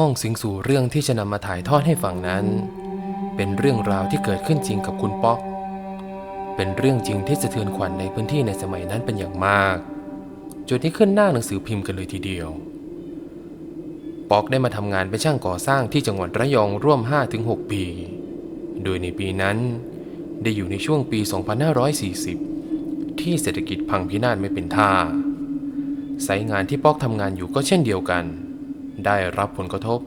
ห้องสิงสู่เรื่องที่จะนำมาถ่ายทอดให้ฟังนั้น เป็นเรื่องราวที่เกิดขึ้นจริงกับคุณป๊อก เป็นเรื่องจริงที่สะเทือนขวัญในพื้นที่ในสมัยนั้นเป็นอย่างมากจนที่ขึ้นหน้าหนังสือพิมพ์กันเลยทีเดียว ป๊อกได้มาทำงานเป็นช่างก่อสร้างที่จังหวัดระยองร่วม 5-6 ปี โดยในปีนั้น ได้อยู่ในช่วงปี 2540 ที่เศรษฐกิจพังพินาศไม่เป็นท่าสายงานที่ป๊อกทำงานอยู่ก็เช่นเดียวกัน ได้รับผลกระทบ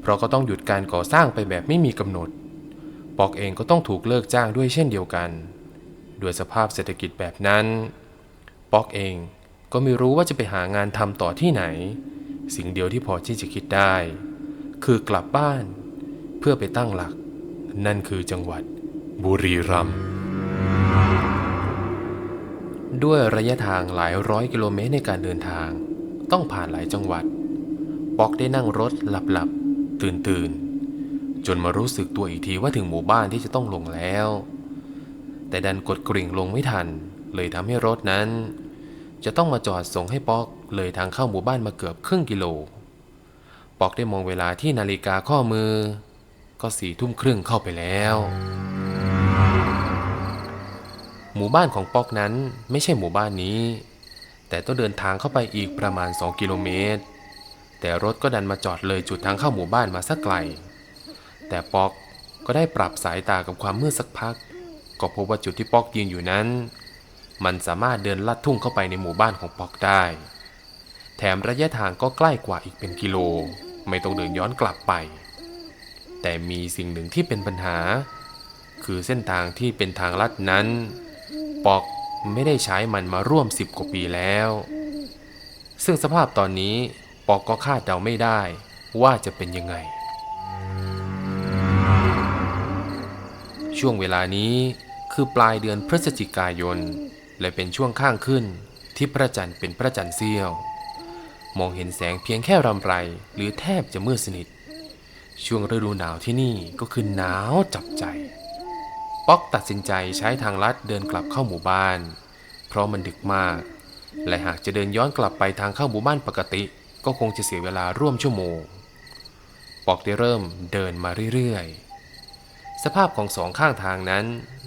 เพราะก็ต้องหยุดการก่อสร้างไปแบบไม่มีกำหนด ปอกเองก็ต้องถูกเลิกจ้างด้วยเช่นเดียวกันด้วยสภาพเศรษฐกิจแบบนั้น ปอกเองก็ไม่รู้ว่าจะไปหางานทำต่อที่ไหน สิ่งเดียวที่พอที่จะคิดได้ คือกลับบ้าน เพื่อไปตั้งหลัก นั่นคือจังหวัด บุรีรัมย์ด้วยระยะทางหลายร้อยกิโลเมตรในการเดินทาง ต้องผ่านหลายจังหวัด ป๊อกได้นั่งรถหลับๆ ตื่นๆ จนมารู้สึกตัวอีกทีว่าถึงหมู่บ้านที่จะต้องลงแล้ว แต่ดันกดกริ่งลงไม่ทัน เลยทำให้รถนั้น จะต้องมาจอดส่งให้ป๊อกเลยทางเข้าหมู่บ้านมาเกือบครึ่งกิโล ป๊อกได้มองเวลาที่นาฬิกาข้อมือ ก็สี่ทุ่มครึ่งเข้าไปแล้วหมู่บ้านของป๊อกนั้นไม่ใช่หมู่บ้านนี้ แต่ต้องเดินทางเข้าไปอีกประมาณ 2 กิโลเมตร แต่รถก็ดันมาจอดเลยจุดทางเข้าหมู่บ้านมาสักไกล แต่ป๊อกก็ได้ปรับสายตากับความมืดสักพัก ก็พบว่าจุดที่ป๊อกยืนอยู่นั้น มันสามารถเดินลัดทุ่งเข้าไปในหมู่บ้านของป๊อกได้ แถมระยะทางก็ใกล้กว่าอีกเป็นกิโล ไม่ต้องเดินย้อนกลับไป แต่มีสิ่งหนึ่งที่เป็นปัญหา คือเส้นทางที่เป็นทางลัดนั้น ปอกไม่ได้ใช้มันมาร่วมสิบกว่าปีแล้ว ซึ่งสภาพตอนนี้ ปอกก็คาดเดาไม่ได้ว่าจะเป็นยังไง ช่วงเวลานี้คือปลายเดือนพฤศจิกายน และเป็นช่วงข้างขึ้นที่พระจันทร์เป็นพระจันทร์เสี้ยว มองเห็นแสงเพียงแค่รำไรหรือแทบจะมืดสนิท ช่วงฤดูหนาวที่นี่ก็คือหนาวจับใจ ป๊อกตัดสินใจใช้ทางลัดเดินกลับเข้าหมู่บ้าน เพราะมันดึกมาก และหากจะเดินย้อนกลับไปทางเข้าหมู่บ้านปกติ ก็คงจะเสียเวลาร่วมชั่วโมง ปอกได้เริ่มเดินมาเรื่อยๆ สภาพของสองข้างทางนั้น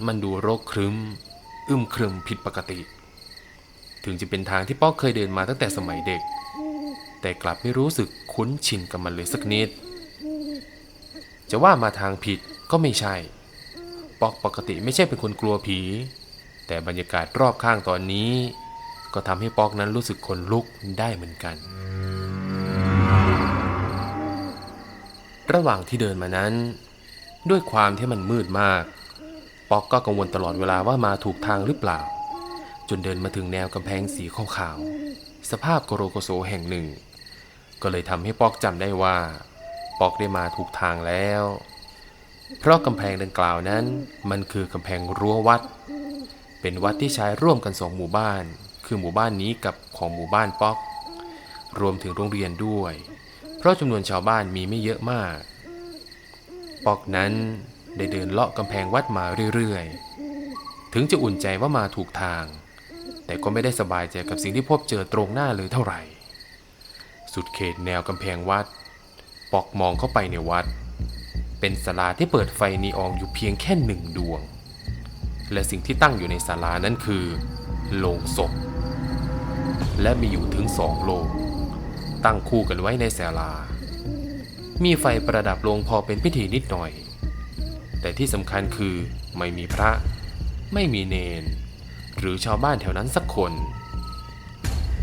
มันดูรกครึ้ม อึมครึมผิดปกติ ถึงจะเป็นทางที่ป๊อกเคยเดินมาตั้งแต่สมัยเด็ก แต่กลับไม่รู้สึกคุ้นชินกับมันเลยสักนิด จะว่ามาทางผิดก็ไม่ใช่ ปอกปกติไม่ใช่เป็นคนกลัวผี แต่บรรยากาศรอบข้างตอนนี้ก็ทำให้ปอกนั้นรู้สึกขนลุกได้เหมือนกัน ระหว่างที่เดินมานั้น ด้วยความที่มันมืดมากปอกก็กังวลตลอดเวลาว่ามาถูกทางหรือเปล่า จนเดินมาถึงแนวกำแพงสีขาวๆสภาพโกโรโกโซแห่งหนึ่ง ก็เลยทำให้ปอกจำได้ว่าปอกได้มาถูกทางแล้ว เพราะกำแพงดังกล่าวนั้น มันคือกำแพงรั้ววัด เป็นวัดที่ใช้ร่วมกันสองหมู่บ้าน คือหมู่บ้านนี้กับของหมู่บ้านป๊อก รวมถึงโรงเรียนด้วย เพราะจำนวนชาวบ้านมีไม่เยอะมาก ปอกนั้นได้เดินเลาะกำแพงวัดมาเรื่อยๆ ถึงจะอุ่นใจว่ามาถูกทาง แต่ก็ไม่ได้สบายใจกับสิ่งที่พบเจอตรงหน้าเลยเท่าไหร่ สุดเขตแนวกำแพงวัด ปอกมองเข้าไปในวัด เป็นศาลาที่เปิดไฟนีออนอยู่เพียงแค่หนึ่งดวง และสิ่งที่ตั้งอยู่ในศาลานั้นคือโลงศพ และมีอยู่ถึงสองโลง ตั้งคู่กันไว้ในศาลา มีไฟประดับลงพอเป็นพิธีนิดหน่อย แต่ที่สำคัญคือไม่มีพระ ไม่มีเนน หรือชาวบ้านแถวนั้นสักคน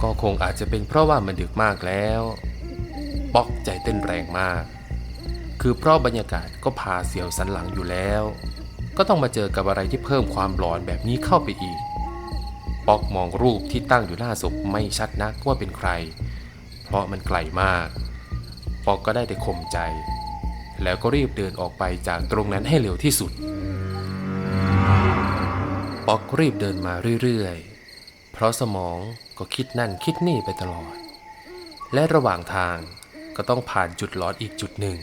ก็คงอาจจะเป็นเพราะว่ามันดึกมากแล้วป๊อกใจเต้นแรงมาก คือเพราะบรรยากาศก็พาเสียวสันหลังอยู่แล้ว ก็ต้องมาเจอกับอะไรที่เพิ่มความหลอนแบบนี้เข้าไปอีกป๊อกมองรูปที่ตั้งอยู่หน้าศพไม่ชัดนักว่าเป็นใคร เพราะมันไกลมาก ปอกก็ได้แต่ข่มใจ แล้วก็รีบเดินออกไปจากตรงนั้นให้เร็วที่สุด ปอกรีบเดินมาเรื่อยๆ เพราะสมองก็คิดนั่นคิดนี่ไปตลอด และระหว่างทางก็ต้องผ่านจุดหลอนอีกจุดหนึ่ง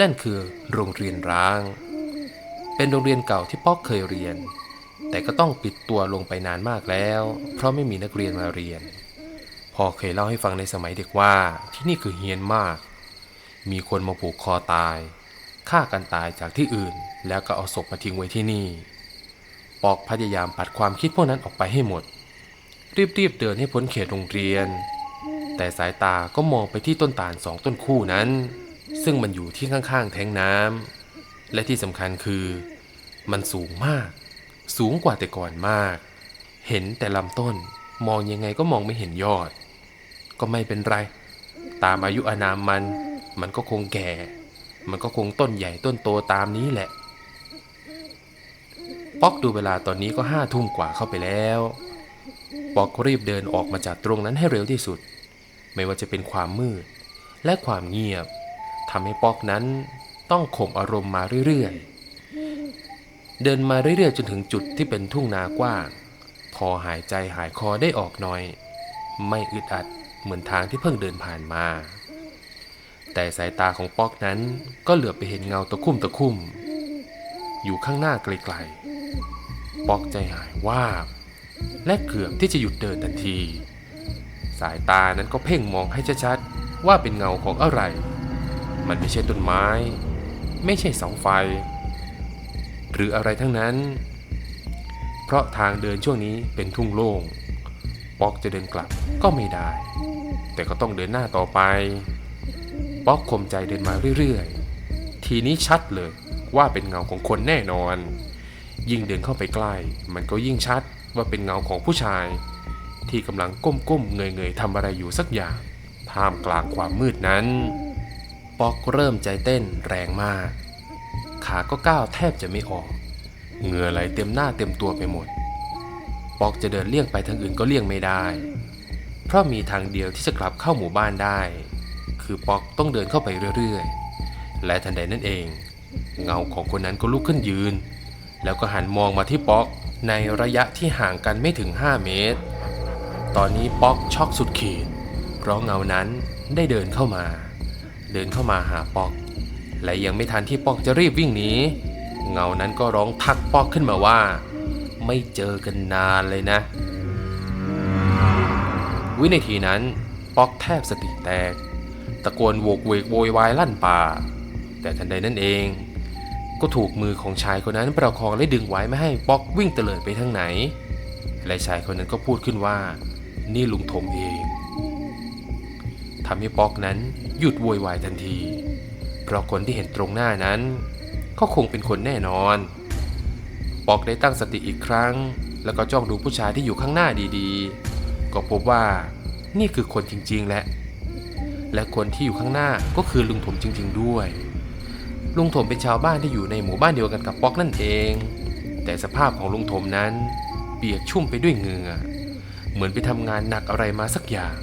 นั่นคือโรงเรียนร้าง เป็นโรงเรียนเก่าที่ป๊อกเคยเรียน แต่ก็ต้องปิดตัวลงไปนานมากแล้ว เพราะไม่มีนักเรียนมาเรียน พ่อเคยเล่าให้ฟังในสมัยเด็กว่าที่นี่คือเฮียนมาก มีคนมาผูกคอตายฆ่ากันตายจากที่อื่น แล้วก็เอาศพมาทิ้งไว้ที่นี่ ปอกพยายามปัดความคิดพวกนั้นออกไปให้หมด รีบๆเดินให้พ้นเขตโรงเรียน แต่สายตาก็มองไปที่ต้นตาลสองต้นคู่นั้น ซึ่งมันอยู่ที่ข้างๆแทงน้ำและที่สำคัญคือ มันสูงมาก สูงกว่าแต่ก่อนมาก เห็นแต่ลำต้นมองยังไงก็มองไม่เห็นยอด ก็ไม่เป็นไร ตามอายุอานามมัน มันก็คงแก่ มันก็คงต้นใหญ่ต้นโตตามนี้แหละ ป๊อกดูเวลาตอนนี้ก็ห้าทุ่มกว่าเข้าไปแล้ว ป๊อกรีบเดินออกมาจากตรงนั้นให้เร็วที่สุด ไม่ว่าจะเป็นความมืด และความเงียบทำให้ป๊อกนั้นต้องข่มอารมณ์มาเรื่อยๆ เดินมาเรื่อยๆ จนถึงจุดที่เป็นทุ่งนากว้าง พอหายใจหายคอได้ออกหน่อย ไม่อึดอัด เหมือนทางที่เพิ่งเดินผ่านมา แต่สายตาของป๊อกนั้นก็เหลือบไปเห็นเงาตะคุ่มตะคุ่ม อยู่ข้างหน้าไกลๆป๊อกใจหายวาบและเกือบที่จะหยุดเดินทันที สายตานั้นก็เพ่งมองให้ชัดๆว่าเป็นเงาของอะไร มันไม่ใช่ต้นไม้ ไม่ใช่เสาไฟ หรืออะไรทั้งนั้น เพราะทางเดินช่วงนี้เป็นทุ่งโล่ง ป๊อกจะเดินกลับก็ไม่ได้ แต่ก็ต้องเดินหน้าต่อไป ป๊อกข่มใจเดินมาเรื่อยๆ ทีนี้ชัดเลยว่าเป็นเงาของคนแน่นอน ยิ่งเดินเข้าไปใกล้ มันก็ยิ่งชัดว่าเป็นเงาของผู้ชาย ที่กำลังก้มๆเงยๆทำอะไรอยู่สักอย่าง ท่ามกลางความมืดนั้น ป๊อกเริ่มใจเต้นแรงมาก ขาก็ก้าวแทบจะไม่ออกเหงื่อไหลเต็มหน้าเต็มตัวไปหมดป๊อกจะเดินเลี่ยงไปทางอื่นก็เลี่ยงไม่ได้ เพราะมีทางเดียวที่จะกลับเข้าหมู่บ้านได้ คือปอกต้องเดินเข้าไปเรื่อยๆ และทันใดนั้นเอง เงาของคนนั้นก็ลุกขึ้นยืน แล้วก็หันมองมาที่ปอกในระยะที่ห่างกันไม่ถึง 5 เมตร ตอนนี้ป๊อกช็อกสุดขีด เพราะเงานั้นได้เดินเข้ามา เดินเข้ามาหาป๊อก และยังไม่ทันที่ป๊อกจะรีบวิ่งหนี เงานั้นก็ร้องทักป๊อกขึ้นมาว่า ไม่เจอกันนานเลยนะ วินาทีนั้นป๊อกแทบสติแตก ตะโกนโวกเวกโวยวายลั่นป่า แต่ทันใดนั้นเอง ก็ถูกมือของชายคนนั้นประคองและดึงไว้ไม่ให้ป๊อกวิ่งเตลิดไปทางไหน และชายคนนั้นก็พูดขึ้นว่า นี่ลุงทมเองทำให้ป๊อกนั้นหยุดโวยวายทันที เพราะคนที่เห็นตรงหน้านั้น ก็คงเป็นคนแน่นอน ป๊อกได้ตั้งสติอีกครั้ง แล้วก็จ้องดูผู้ชายที่อยู่ข้างหน้าดีๆ ก็พบว่านี่คือคนจริงๆและ และคนที่อยู่ข้างหน้าก็คือลุงถมจริง ๆ ด้วย ลุงถมเป็นชาวบ้านที่อยู่ในหมู่บ้านเดียวกันกับป๊อกนั่นเอง แต่สภาพของลุงถมนั้น เปียกชุ่มไปด้วยเหงื่อ เหมือนไปทำงานหนักอะไรมาสักอย่าง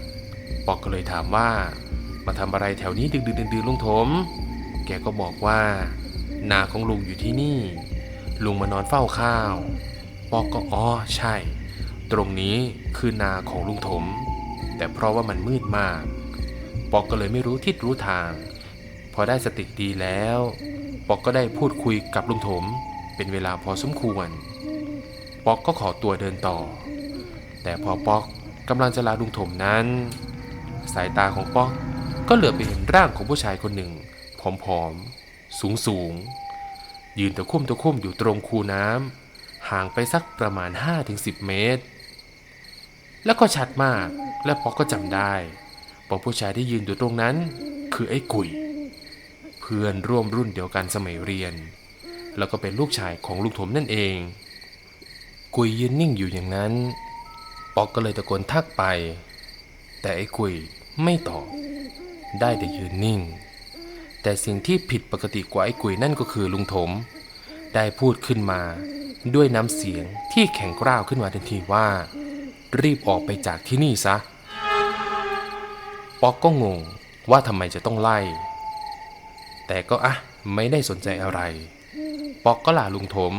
ป๊อกก็เลยถามว่า มาทำอะไรแถวนี้ดึกๆดื่นๆลุงถม แกก็บอกว่า นาของลุงอยู่ที่นี่ ลุงมานอนเฝ้าข้าว ป๊อกก็อ๋อใช่ ตรงนี้คือนาของลุงถม แต่เพราะว่ามันมืดมาก ปอกก็เลยไม่รู้ทิศรู้ทาง พอได้สติดีแล้ว ปอกก็ได้พูดคุยกับลุงถม เป็นเวลาพอสมควร ปอกก็ขอตัวเดินต่อ แต่พอปอกกำลังจะลาลุงถมนั้น สายตาของปอกก็เหลือบไปเห็นร่างของผู้ชายคนหนึ่งผอมๆ สูงๆ ยืนตะคุ่มตะคุ่มอยู่ตรงคูน้ำห่างไปสักประมาณ 5-10 เมตร แล้วก็ชัดมาก และป๊อกก็จำได้ว่าผู้ชายที่ยืนอยู่ตรงนั้น คือไอ้กุย เพื่อนร่วมรุ่นเดียวกันสมัยเรียน แล้วก็เป็นลูกชายของลุงถมนั่นเอง กุยยืนนิ่งอยู่อย่างนั้นป๊อกก็เลยตะโกนทักไป แต่ไอ้กุยไม่ตอบได้แต่ยืนนิ่ง แต่สิ่งที่ผิดปกติกว่าไอ้กุยนั่นก็คือลุงถม ได้พูดขึ้นมา ด้วยน้ำเสียงที่แข็งกร้าวขึ้นมาทันทีว่า รีบออกไปจากที่นี่ซะ ป๊อกก็งงว่าทำไมจะต้องไล่ แต่ก็อะไม่ได้สนใจอะไร ป๊อกก็ลาลุงถม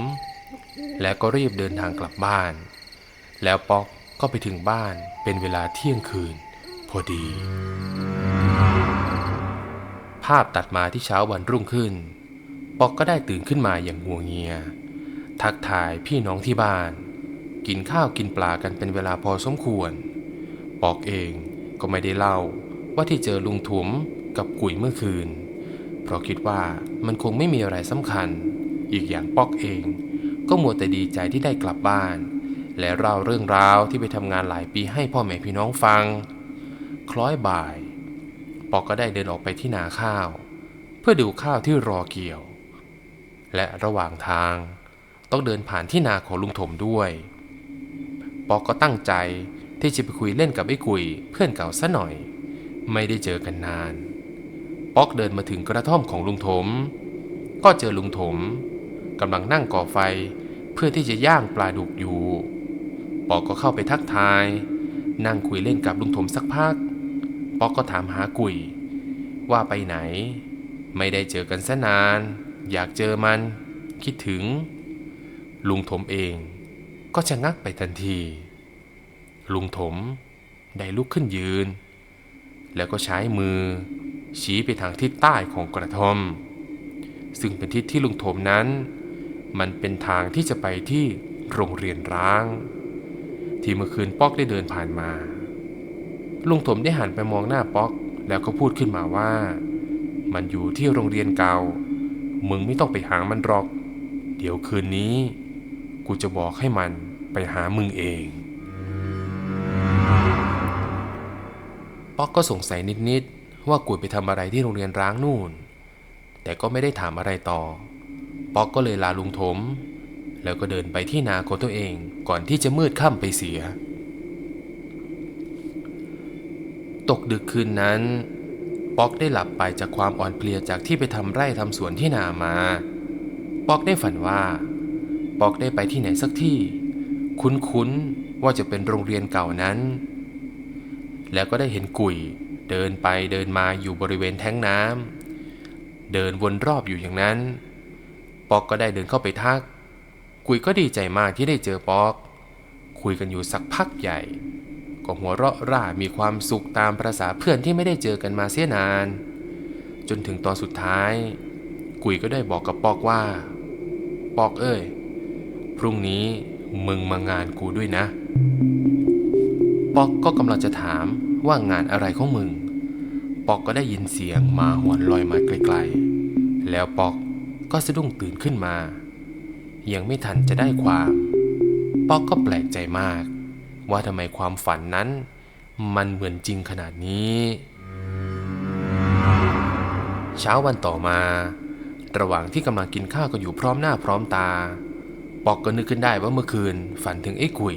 แล้วก็รีบเดินทางกลับบ้าน แล้วป๊อกก็ไปถึงบ้านเป็นเวลาเที่ยงคืน พอดี ภาพตัดมาที่เช้าวันรุ่งขึ้น ป๊อกก็ได้ตื่นขึ้นมาอย่างงัวงเงีย ทักทายพี่น้องที่บ้าน กินข้าวกินปลากันเป็นเวลาพอสมควร ปอกเองก็ไม่ได้เล่าว่าที่เจอลุงถุมกับกุ๋ยเมื่อคืน เพราะคิดว่ามันคงไม่มีอะไรสำคัญ อีกอย่างปอกเอง ก็มัวแต่ดีใจที่ได้กลับบ้าน และเล่าเรื่องราวที่ไปทำงานหลายปีให้พ่อแม่พี่น้องฟัง คล้อยบ่าย ปอกก็ได้เดินออกไปที่นาข้าว เพื่อดูข้าวที่รอเกี่ยว และระหว่างทาง ต้องเดินผ่านที่นาของลุงถมด้วย ปอก็ตั้งใจที่จะไปคุยเล่นกับไอ้กุยเพื่อนเก่าซะหน่อย ไม่ได้เจอกันนาน ป๊อกเดินมาถึงกระท่อมของลุงถม ก็เจอลุงถมกำลังนั่งก่อไฟเพื่อที่จะย่างปลาดุกอยู่ ปอกก็เข้าไปทักทาย นั่งคุยเล่นกับลุงถมสักพัก ปอกก็ถามหากุย ว่าไปไหน ไม่ได้เจอกันซะนาน อยากเจอมัน คิดถึง ลุงถมเอง ก็ชะงักไปทันที ลุงถมได้ลุกขึ้นยืน แล้วก็ใช้มือ ชี้ไปทางทิศใต้ของกระท่อม ซึ่งเป็นทิศที่ลุงถมนั้น มันเป็นทางที่จะไปที่โรงเรียนร้าง ที่เมื่อคืนป๊อกได้เดินผ่านมา ลุงถมได้หันไปมองหน้าป๊อก แล้วก็พูดขึ้นมาว่า มันอยู่ที่โรงเรียนเก่า มึงไม่ต้องไปหามันหรอก เดี๋ยวคืนนี้ กูจะบอกให้มันไปหามึงเอง ป๊อกก็สงสัยนิดๆว่ากุยไปทำอะไรที่โรงเรียนร้างนู่น แต่ก็ไม่ได้ถามอะไรต่อ ป๊อกก็เลยลาลุงถม แล้วก็เดินไปที่นาของตัวเองก่อนที่จะมืดค่ำไปเสีย ตกดึกคืนนั้น ป๊อกได้หลับไปจากความอ่อนเพลียจากที่ไปทำไร่ทำสวนที่นามา ป๊อกได้ฝันว่า อกได้ไปที่ไหนสักที่ คุ้นๆว่าจะเป็นโรงเรียนเก่านั้น แล้วก็ได้เห็นกุยเดินไปเดินมาอยู่บริเวณแท้งน้ำเดินวนรอบอยู่อย่างนั้นป๊อกก็ได้เดินเข้าไปทัก กุยก็ดีใจมากที่ได้เจอป๊อก คุยกันอยู่สักพักใหญ่ ก็หัวเราะร่ามีความสุขตามประษาเพื่อนที่ไม่ได้เจอกันมาเสียนาน จนถึงตอนสุดท้าย กุยก็ได้บอกกับป๊อกว่าป๊อกเอ้ย พรุ่งนี้มึงมางานกูด้วยนะป๊อกก็กำลังจะถามว่างานอะไรของมึง ป๊อกก็ได้ยินเสียงหมาหอนลอยมาไกลๆ แล้วป๊อกก็สะดุ้งตื่นขึ้นมา ยังไม่ทันจะได้ความ ป๊อกก็แปลกใจมาก ว่าทำไมความฝันนั้น มันเหมือนจริงขนาดนี้ เช้าวันต่อมา ระหว่างที่กำลังกินข้าวกันอยู่พร้อมหน้าพร้อมตา ปอกก็นึกขึ้นได้ว่าเมื่อคืนฝันถึงไอ้กุย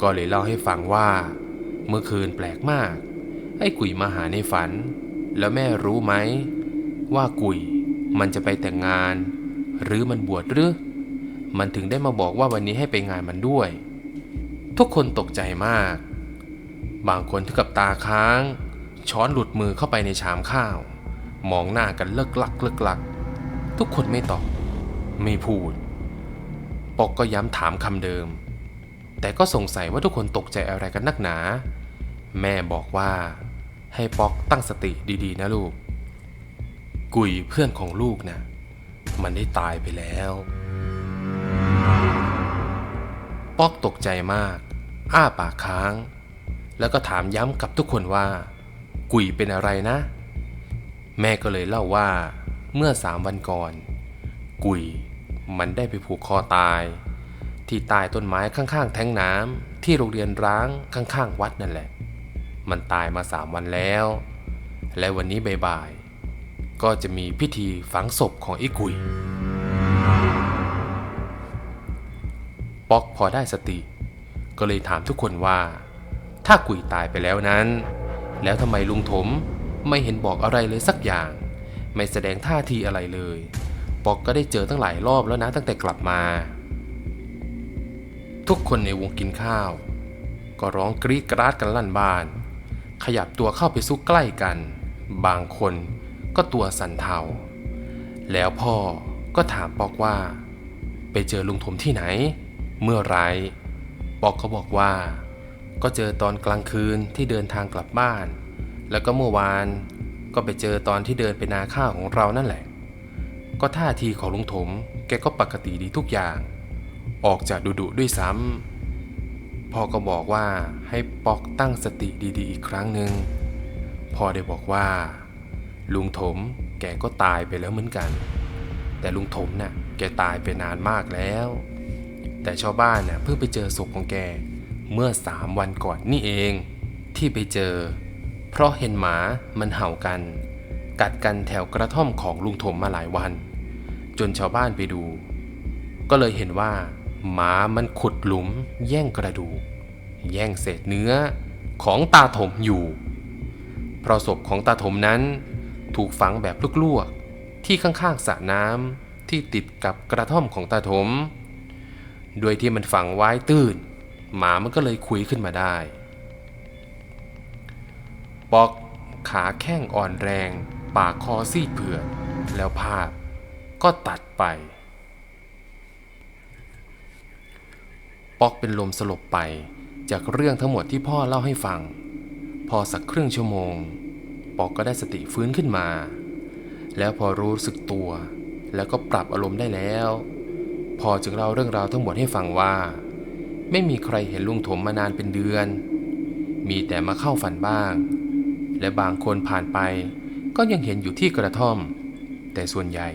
ก็เลยเล่าให้ฟังว่า เมื่อคืนแปลกมาก ไอ้กุยมาหาในฝัน แล้วแม่รู้ไหม ว่ากุยมันจะไปแต่งงาน หรือมันบวชหรือ มันถึงได้มาบอกว่าวันนี้ให้ไปงานมันด้วย ทุกคนตกใจมาก บางคนถึงกับตาค้าง ช้อนหลุดมือเข้าไปในชามข้าว มองหน้ากันเลิกลักเลิกลัก ทุกคนไม่ตอบ ไม่พูด ปอกก็ย้ำถามคำเดิม แต่ก็สงสัยว่าทุกคนตกใจอะไรกันนักหนา แม่บอกว่าให้ปอกตั้งสติดีๆ นะลูก กุยเพื่อนของลูกนะมันได้ตายไปแล้ว ปอกตกใจมาก อ้าปากค้าง แล้วก็ถามย้ำกับทุกคนว่า กุยเป็นอะไรนะ แม่ก็เลยเล่าว่า เมื่อสามวันก่อน กุย มันได้ไปผูกคอตาย ที่ใต้ต้นไม้ข้างๆ แท้งน้ำที่โรงเรียนร้างข้างๆ วัดนั่นแหละ มันตายมาสามวันแล้ว และวันนี้บ่ายๆก็จะมีพิธีฝังศพของไอ้กุยป๊อกพอได้สติ ก็เลยถามทุกคนว่า ถ้ากุยตายไปแล้วนั้น แล้วทำไมลุงถมไม่เห็นบอกอะไรเลยสักอย่าง ไม่แสดงท่าทีอะไรเลย ป๊อกก็ได้เจอตั้งหลายรอบแล้วนะตั้งแต่กลับมา ทุกคนในวงกินข้าว ก็ร้องกรีดกราดกันลั่นบ้าน ขยับตัวเข้าไปซุกใกล้กัน บางคนก็ตัวสั่นเทา แล้วพ่อก็ถามปอกว่า ไปเจอลุงถมที่ไหน เมื่อไรปอกก็บอกว่า ก็เจอตอนกลางคืนที่เดินทางกลับบ้าน แล้วก็เมื่อวานก็ไปเจอตอนที่เดินไปนาข้าวของเรานั่นแหละ ก็ท่าทีของลุงถม แกก็ปกติดีทุกอย่าง ออกจากดุดุด้วยซ้ำพ่อก็บอกว่าให้ปอกตั้งสติดีๆ อีกครั้งหนึ่งพ่อได้บอกว่า ลุงถมแกก็ตายไปแล้วเหมือนกัน แต่ลุงถมน่ะแกตายไปนานมากแล้ว แต่ชาวบ้านน่ะเพิ่งไปเจอศพของแกเมื่อสามวันก่อนนี่เองที่ไปเจอ เพราะเห็นหมามันเห่ากัน กัดกันแถวกระท่อมของลุงถมมาหลายวัน จนชาวบ้านไปดู ก็เลยเห็นว่า หมามันขุดหลุม แย่งกระดูก แย่งเศษเนื้อของตาถมอยู่ เพราะศพของตาถมนั้น ถูกฝังแบบลวกๆที่ข้างๆสระน้ำที่ติดกับกระท่อมของตาถม โดยที่มันฝังไว้ตื้น หมามันก็เลยคุยขึ้นมาได้ปอกขาแข้งอ่อนแรง ปากคอซีดเผือดแล้วภาพ ก็ตัดไปปอกเป็นลมสลบไปจากเรื่องทั้งหมดที่พ่อเล่าให้ฟัง พอสักครึ่งชั่วโมงปอกก็ได้สติฟื้นขึ้นมา แล้วพอรู้สึกตัว แล้วก็ปรับอารมณ์ได้แล้ว พอจึงเล่าเรื่องราวทั้งหมดให้ฟังว่า ไม่มีใครเห็นลุงถมมานานเป็นเดือน มีแต่มาเข้าฝันบ้าง และบางคนผ่านไป ก็ยังเห็นอยู่ที่กระท่อม แต่ส่วนใหญ่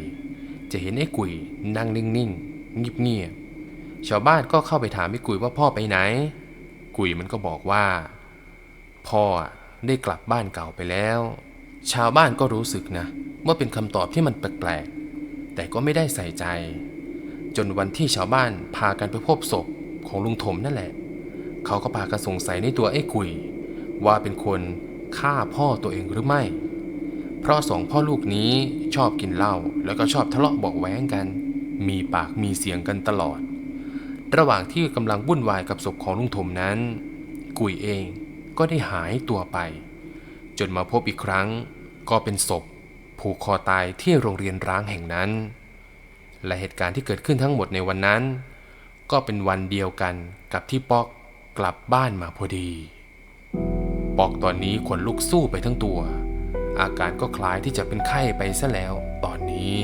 จะเห็นไอ้กุยนั่งนิ่งๆเงียบๆชาวบ้านก็เข้าไปถามไอ้กุยว่าพ่อไปไหน กุยมันก็บอกว่า พ่อได้กลับบ้านเก่าไปแล้ว ชาวบ้านก็รู้สึกนะว่าเป็นคำตอบที่มันแปลกๆแต่ก็ไม่ได้ใส่ใจ จนวันที่ชาวบ้านพากันไปพบศพของลุงถมนั่นแหละ เขาก็พากันสงสัยในตัวไอ้กุย ว่าเป็นคนฆ่าพ่อตัวเองหรือไม่ เพราะสองพ่อลูกนี้ชอบกินเหล้าแล้วก็ชอบทะเลาะบอกแว้งกัน มีปากมีเสียงกันตลอด ระหว่างที่กำลังวุ่นวายกับศพของลุงถมนั้น กุยเองก็ได้หายตัวไป จนมาพบอีกครั้ง ก็เป็นศพ ผูกคอตายที่โรงเรียนร้างแห่งนั้น และเหตุการณ์ที่เกิดขึ้นทั้งหมดในวันนั้น ก็เป็นวันเดียวกันกับที่ปอกกลับบ้านมาพอดี ปอกตอนนี้ขนลุกสู้ไปทั้งตัว อาการก็คล้ายที่จะเป็นไข้ไปซะแล้วตอนนี้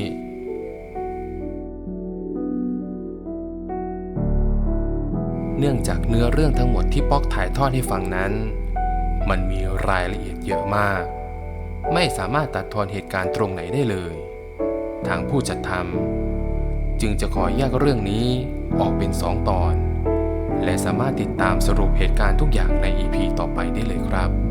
เนื่องจากเนื้อเรื่องทั้งหมดที่ป๊อกถ่ายทอดให้ฟังนั้น มันมีรายละเอียดเยอะมาก ไม่สามารถตัดทอนเหตุการณ์ตรงไหนได้เลย ทางผู้จัดทำจึงจะขอแยกเรื่องนี้ออกเป็นสองตอน และสามารถติดตามสรุปเหตุการณ์ทุกอย่างใน EP ต่อไปได้เลยครับ